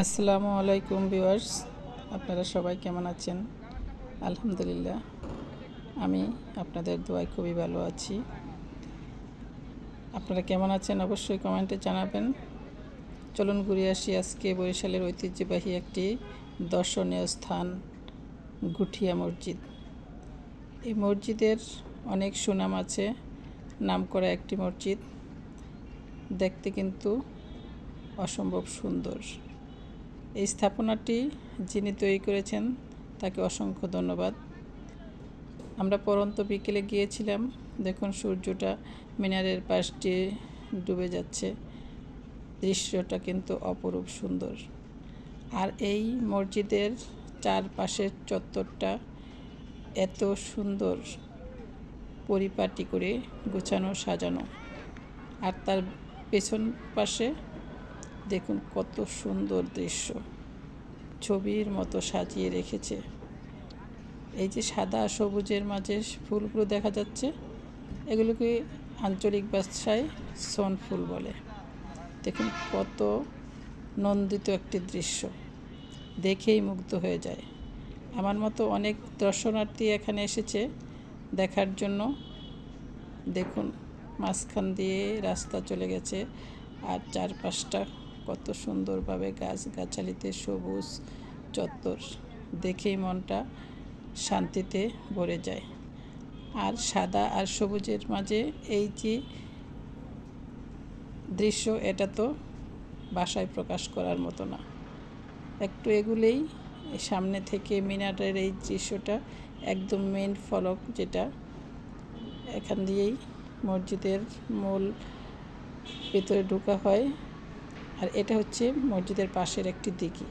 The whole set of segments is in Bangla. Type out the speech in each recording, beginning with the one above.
আসসালামু আলাইকুম ভিউয়ার্স, আপনারা সবাই কেমন আছেন? আলহামদুলিল্লাহ, আমি আপনাদের দোয়ায় খুবই ভালো আছি। আপনারা কেমন আছেন অবশ্যই কমেন্টে জানাবেন। চলুন ঘুরে আসি আজকে বরিশালের ঐতিহ্যবাহী একটি দর্শনীয় স্থান, গুঠিয়া মসজিদ। এই মসজিদের অনেক সুনাম আছে নামকরা একটি মসজিদ। দেখতে কিন্তু অসম্ভব সুন্দর। এই স্থাপনাটি যিনি তৈরি করেছেন, তাকে অসংখ্য ধন্যবাদ। আমরা পরন্ত বিকেলে গিয়েছিলাম, দেখুন সূর্যটা মিনারের পাশ দিয়ে ডুবে যাচ্ছে। দৃশ্যটা কিন্তু অপরূপ সুন্দর। আর এই মসজিদের চারপাশের চত্বরটা এত সুন্দর পরিপাটি করে গোছানো, সাজানো। আর তার পেছন পাশে দেখুন কত সুন্দর দৃশ্য। ছবির মতো সাজিয়ে রেখেছে। এই যে সাদা সবুজের মাঝে ফুলগুলো দেখা যাচ্ছে, এগুলোকে আঞ্চলিক ভাষায় সন ফুল বলে। দেখুন কত নন্দিত একটি দৃশ্য। দেখেই মুগ্ধ হয়ে যায়। আমার মতো অনেক দর্শনার্থী এখানে এসেছে দেখার জন্য। দেখুন মাঝখান দিয়ে রাস্তা চলে গেছে আর চারপাশটা কত সুন্দরভাবে গাছ গাছালিতে সবুজ চত্বর। দেখেই মনটা শান্তিতে ভরে যায়। আর সাদা আর সবুজের মাঝে এই যে দৃশ্য, এটা তো বাসায় প্রকাশ করার মতো না। একটু এগুলেই সামনে থেকে মিনারের এই দৃশ্যটা একদম মেন ফলক, যেটা এখান দিয়েই মসজিদের মূল ভেতরে ঢোকা হয়। আর এটা হচ্ছে মসজিদের পাশের একটি দিঘি।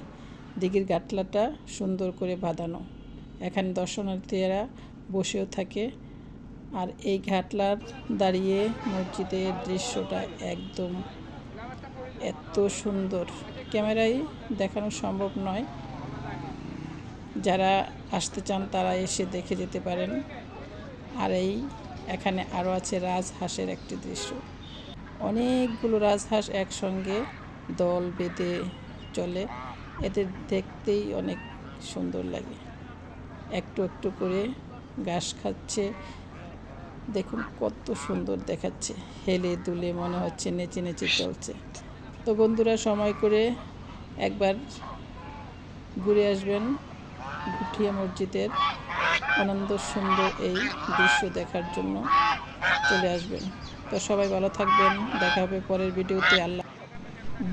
দিঘির গাটলাটা সুন্দর করে বাঁধানো। এখানে দর্শনার্থীরা বসেও থাকে আর এই ঘাটলার দাঁড়িয়ে মসজিদের দৃশ্যটা একদম এত সুন্দর। ক্যামেরায় দেখানো সম্ভব নয়। যারা আসতে চান তারা এসে দেখে যেতে পারেন। আর এই এখানে আরও আছে রাজহাঁসের একটি দৃশ্য। অনেকগুলো রাজহাঁস একসঙ্গে দল বেঁধে চলে। এদের দেখতেই অনেক সুন্দর লাগে। একটু একটু করে ঘাস খাচ্ছে। দেখুন কত সুন্দর দেখাচ্ছে। হেলে দুলে মনে হচ্ছে নেচে নেচে চলছে। তো বন্ধুরা, সময় করে একবার ঘুরে আসবেন গুঠিয়া মসজিদের আনন্দ সুন্দর এই দৃশ্য দেখার জন্য চলে আসবেন। তো সবাই ভালো থাকবেন। দেখা হবে পরের ভিডিওতে। আল্লাহ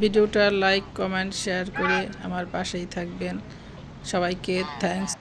ভিডিওটা লাইক কমেন্ট শেয়ার করে আমার পাশেই থাকবেন। সবাইকে থ্যাঙ্কস।